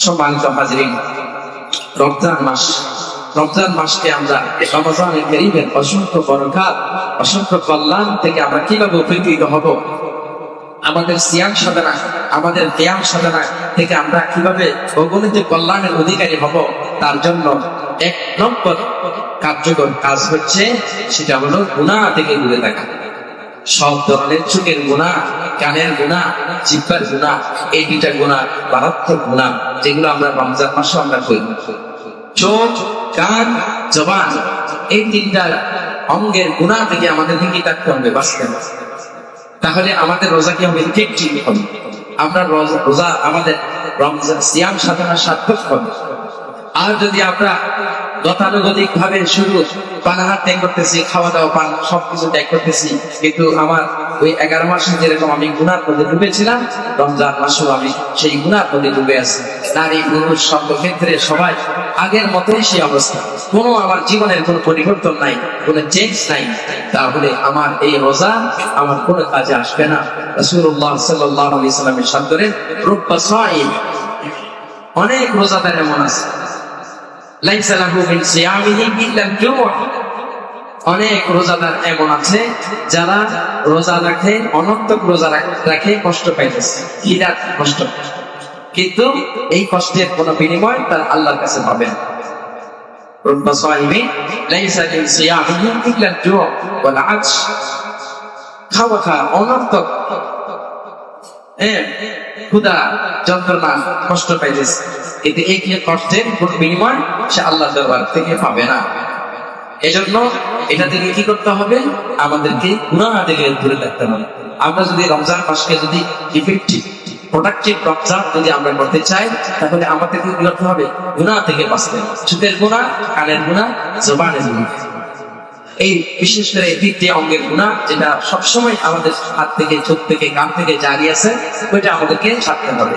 সম্মানিত হাজরিন, রমজান মাস, রমজান মাসকে আমরা রমজানের গরিবের অসংখ্য বরকাত, অসংখ্য কল্যাণ থেকে আমরা কীভাবে উপকৃত হব? আমাদের সিয়াম সাধনা, আমাদের ব্যায়াম সাধনা থেকে আমরা কীভাবে অগণিত কল্যাণের অধিকারী হব, তার জন্য এক নম্বর কার্যকর কাজ হচ্ছে সেটা হলো গুণা থেকে দূরে থাকা। সব ধরনের চোখের গুণা, কানের গুণা, জিব্বার গুণা, এই দুইটা গুণা, মারাত্মক গুণা, যেগুলো আমরা রমজান মাসে আমরা করি। চোখ, কান, জবান, এই তিনটা অঙ্গের গুণা থেকে আমাদেরকে কি থাকতে হবে? বাঁচতে হবে। তাহলে আমাদের রোজা কি হবে? ঠিক ঠিক হবে। আমরা রোজা- রোজা আমাদের রমজান সিয়াম সাধনা সার্থক হবে। আর যদি আমরা গতানুগতিক ভাবে শুরু পানাহার ত্যাগ করতেছি খাওয়া দাওয়া পান সবকিছু ত্যাগ করতেছি। কিন্তু আমার ওই এগারো মাসে যেরকম আমি গুনার মধ্যে ডুবেছিলাম, রমজান মাসেও আমি সেই গুনার মধ্যে ডুবে আছি। নারী, পুরুষ, সর্বক্ষেত্রে সবাই আগের মতোই সেই অবস্থা। কোনো আমার জীবনের কোনো পরিবর্তন নাই, কোনো চেঞ্জ নাই। তাহলে আমার এই রোজা আমার কোনো কাজে আসবে না। রসুল্লাহ সাল্লাহ আলি সাল্লামের সাদ করেন রূপা অনেক রোজাদার এমন আছে। অনেক রোজাদার এমন আছে যারা রোজা রাখে অনর্থক রোজা রাখে কষ্ট পাইতেছে। কিরাত কষ্ট? কিন্তু এই কষ্টের কোনো বিনিময় তার আল্লাহর কাছে পাবেন খাওয়া খা অনর্থক হ্যাঁ, যন্ত্রণা কষ্ট পাইতেছে। কষ্টের কোন বিনিময় সে আল্লাহ দরবার থেকে পাবে না। এজন্য এটা থেকে কি করতে হবে? আমাদেরকে গুণা থেকে দূরে থাকতে হবে। আমরা যদি রমজান মাসকে যদি ইফেক্টিভ প্রোডাক্টিভ রমজান যদি আমরা করতে চাই তাহলে আমাদেরকে কি করতে হবে? গুণা থেকে বাঁচতে চোখের গুণা কানের গুণা জবানের গুণা এই বিশেষ করে এই অঙ্গের গুণা, যেটা সবসময় আমাদের হাত থেকে, চোখ থেকে কান থেকে জারি আছে, ওইটা আমাদেরকে ছাড়তে হবে।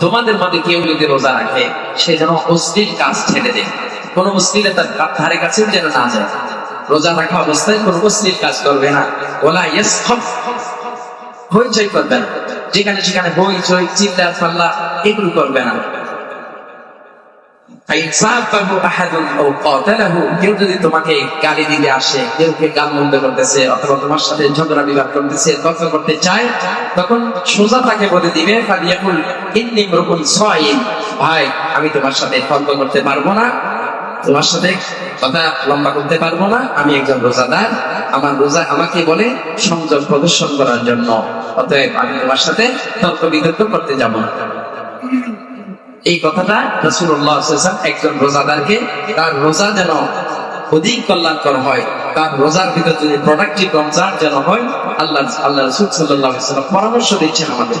তোমাদের মধ্যে কেউ যদি রোজা রাখে, সে যেন অশ্লীল কাজ ছেড়ে দেয়। কোন অশ্লীলতার ধারে কাছে যেন না যায়। রোজা রাখা অবস্থায় কোন অশ্লীল কাজ করবে না। ওলা ইয়াসখাব হইচই করবে না। যেখানে সেখানে হইচই, চিল্লা, পাল্লা, এগুলো করবে না। তখন সোজা তাকে বলে দিবে ভাই, আমি তোমার সাথে তর্ক করতে পারব না, তোমার সাথে কথা লম্বা করতে পারব না, আমি একজন রোজাদার। আমার রোজা আমাকে বলে সংযম প্রদর্শন করার জন্য। অতএব আমি তোমার সাথে তর্ক বিতর্ক করতে যাব এই কথাটা রসুল্লাহ একজন রোজাদারকে, তার রোজা যেন অধিক কল্যাণকর হয়, তার রোজার ভিতর যদি প্রোডাক্টিভ রমজান যেন হয়, আল্লাহ আল্লাহ রসুল সাল্লাহ পরামর্শ দিচ্ছেন আমাদের।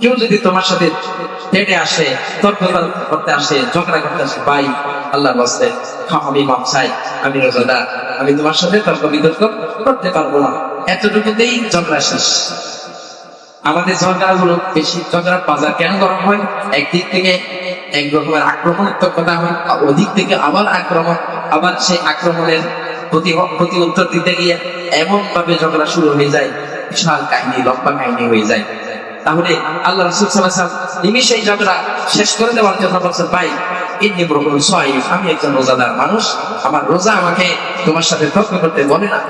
কেউ যদি তোমার সাথে হেঁটে আসে, তর্ক করতে আসে, ঝগড়া করতে আসে, ভাই, আল্লাহর বাস্তে আমি মাপ আমি রোজাদার। আমি তোমার সাথে তর্ক বিতর্ক করতে পারব না। এতটুকুতেই ঝগড়া শেষ। আমাদের ঝগড়াগুলো বেশি ঝগড়ার বাজার কেন গরম হয়? একদিক থেকে এক রকমের আক্রমণাত্মকতা হয়, আর ওদিক থেকে আবার আক্রমণ, আবার সেই আক্রমণের প্রতি প্রতি উত্তর দিতে গিয়ে এমন ভাবে ঝগড়া শুরু হয়ে যায়, বিশাল কাহিনী, লম্বা কাহিনী হয়ে যায়। তাহলে আল্লাহ রসুল সাল্লাহ নিমিশেই ঝগড়া শেষ করে দেওয়ার জন্য বলছেন, ভাই ইন্নি প্রভু সয় আমি একজন রোজাদার মানুষ, আমার রোজা আমাকে তোমার সাথে করতে বলে না।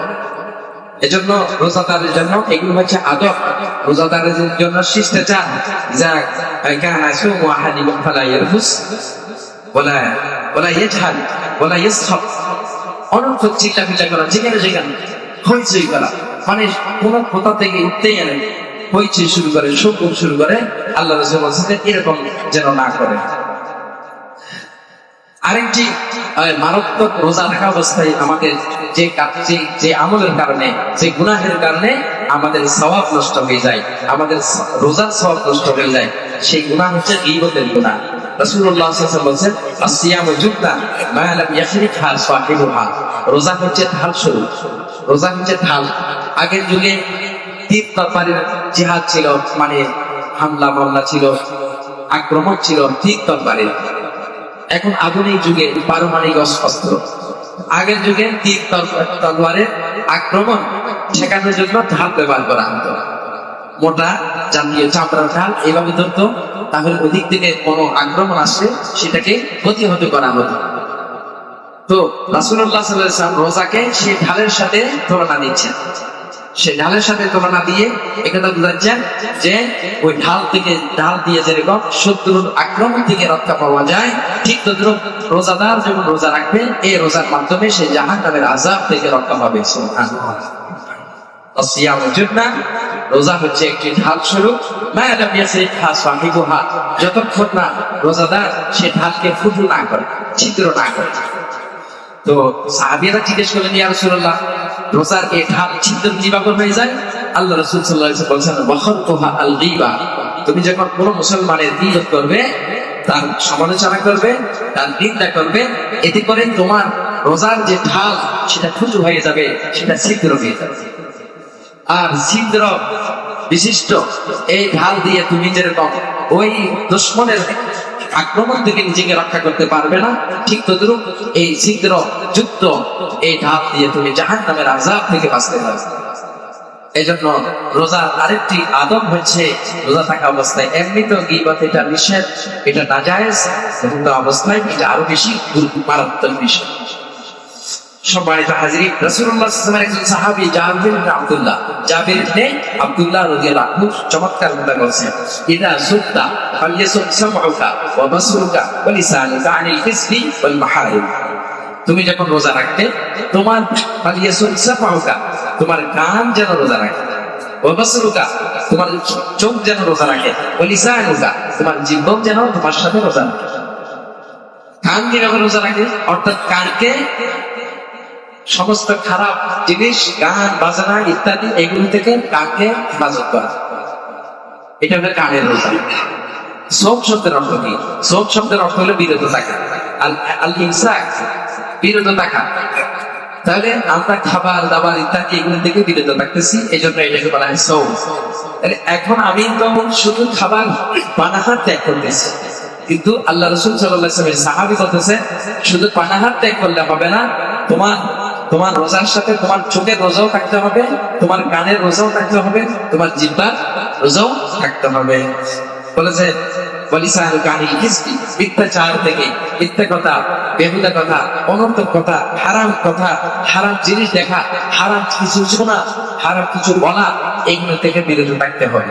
এজন্য রোজাদারের জন্য এগুলো হচ্ছে আদব। রোজাদারের জন্য শিষ্টাচার। যা কান আসুমু আহাদিকুম ফালা ইয়ারফুস ওয়ালা ওয়ালা ইয়াজহাল ওয়ালা ইয়াসখাব। অনর্থক চিল্লাপিল্লা করা, যেখানে যেখানে হইচই করা। মানে কোন কোথা থেকে উঠতেই আনে হইচই শুরু করে শোকম শুরু করে, আল্লাহ রসুল এরকম যেন না করে। আরেকটি মারাত্মক রোজা রাখা অবস্থায় আমাদের যে কাজ- যে- আমলের কারণে, যে গুনাহের কারণে আমাদের স্বভাব নষ্ট হয়ে যায়, আমাদের রোজার স্বভাব নষ্ট হয়ে যায়, সেই গুনাহ হচ্ছে গীবতের গুনাহ। রাসূলুল্লাহ রোজা শুরু। রোজা আগের যুগে ছিল মানে হামলা মামলা ছিল, আক্রমণ ছিল তীর তরবারির এখন আধুনিক যুগে পারমাণবিক অস্ত্র। আগের যুগে তীর তল- তলোয়ারের আক্রমণ ঠেকানোর জন্য ঢাল ব্যবহার করা হতো। মোটা, জাতীয় চামড়ার ঢাল এইভাবে ধরতো, তাহলে ওদিক থেকে কোনো আক্রমণ আসলে সেটাকে প্রতিহত করা হতো। তো রাসুল্লাহ রোজাকে সেই ঢালের সাথে তুলনা দিচ্ছেন সেই ঢালের সাথে তুলনা দিয়ে একথা বোঝাচ্ছেন যে ওই ঢাল থেকে ঢাল দিয়ে যেরকম শত্রুর আক্রমণ থেকে রক্ষা পাওয়া যায়, ঠিক তদ্রুপ রোজাদার যখন রোজা রাখবে এই রোজার মাধ্যমে সে জাহান নামের আজাব থেকে রক্ষা পাবে রোজা হচ্ছে একটি ঢাল স্বরূপ। যতক্ষণ না রোজাদার সে ঢালকে ফুটু না করে, ছিদ্র না করে। তো সাহাবিয়ারা জিজ্ঞেস করলেন, ইয়া রাসূলুল্লাহ, রোজার এই ঢাল ছিদ্র কীভাবে হয়ে যায়? আল্লাহ রাসূল সাল্লাল্লাহু আলাইহি ওয়াসাল্লাম বলছেন আল গীবা তুমি যখন কোনো মুসলমানের গীবত করবে, তার সমালোচনা করবে, তার নিন্দা করবে, এতে করে তোমার রোজার যে ঢাল, সেটা ফুটু হয়ে যাবে, সেটা ছিদ্র হয়ে যাবে। আর ছিদ্র বিশিষ্ট, এই ঢাল দিয়ে তুমি যেরকম ওই দুশ্মনের আক্রমণ থেকে নিজেকে রক্ষা করতে পারবে না। ঠিক তদ্রুপ এই শীঘ্র যুক্ত এই ঢাল দিয়ে তুমি জাহান নামের আজাব থেকে বাঁচতে পারবে এই জন্য রোজার আরেকটি আদব হচ্ছে রোজা থাকা অবস্থায় এমনি তো গিবত এটা নিষেধ, এটা নাজায়েজ অবস্থায় এটা আরও বেশি মারাত্মক বিষয় সম্মানিত হাজিরি আলাইহি একজন সাহাবী ইবনে আব্দুল্লাহ জাবির ইবনে আব্দুল্লাহ রাদিয়াল্লাহু আনহু চমৎকার কথা বলছেন ইদা সুত্তা ফালইয়াসুক সামউকা ওয়া বাসরুকা ওয়া লিসানুকা আনিল ফিসকি ওয়াল মাহারিম। তুমি যখন রোজা রাখতে তোমার ফালইয়াসুক সামউকা, তোমার কান যেন রোজা রাখে। তোমার চোখ যেন রোজা রাখে। তোমার জিহ্বা যেন তোমার সাথে রোজা রাখে। কান কীভাবে রোজা রাখে? অর্থাৎ কানকে সমস্ত খারাপ জিনিস, গান, বাজনা ইত্যাদি, এগুলো থেকে কানকে হেফাজত করা? এটা হলো কানের রোজা সোপ শব্দের অর্থ কি? সোপ শব্দের অর্থ হলো বিরত থাকা। আল ইনসাক, বিরত থাকা। তাহলে আমরা খাবার, দাবার ইত্যাদি এগুলো থেকে বিরত থাকতেছি এই জন্য এটাকে বলা হয় সৌ এখন আমি তো শুধু খাবার পানাহার ত্যাগ করতেছি, কিন্তু আল্লাহ রসুল সাল্লামের সাহাবি বলতেছে, শুধু পানাহার ত্যাগ করলে হবে না, তোমার তোমার রোজার সাথে তোমার চোখের রোজাও থাকতে হবে, তোমার কানের রোজাও থাকতে হবে, তোমার জিব্বার রোজাও থাকতে হবে। বলেছে থেকে কথা কথা হারাম কথা, হারাম জিনিস দেখা, হারাম কিছু শোনা হারাম কিছু বলা, এগুলো থেকে বিরত থাকতে হবে।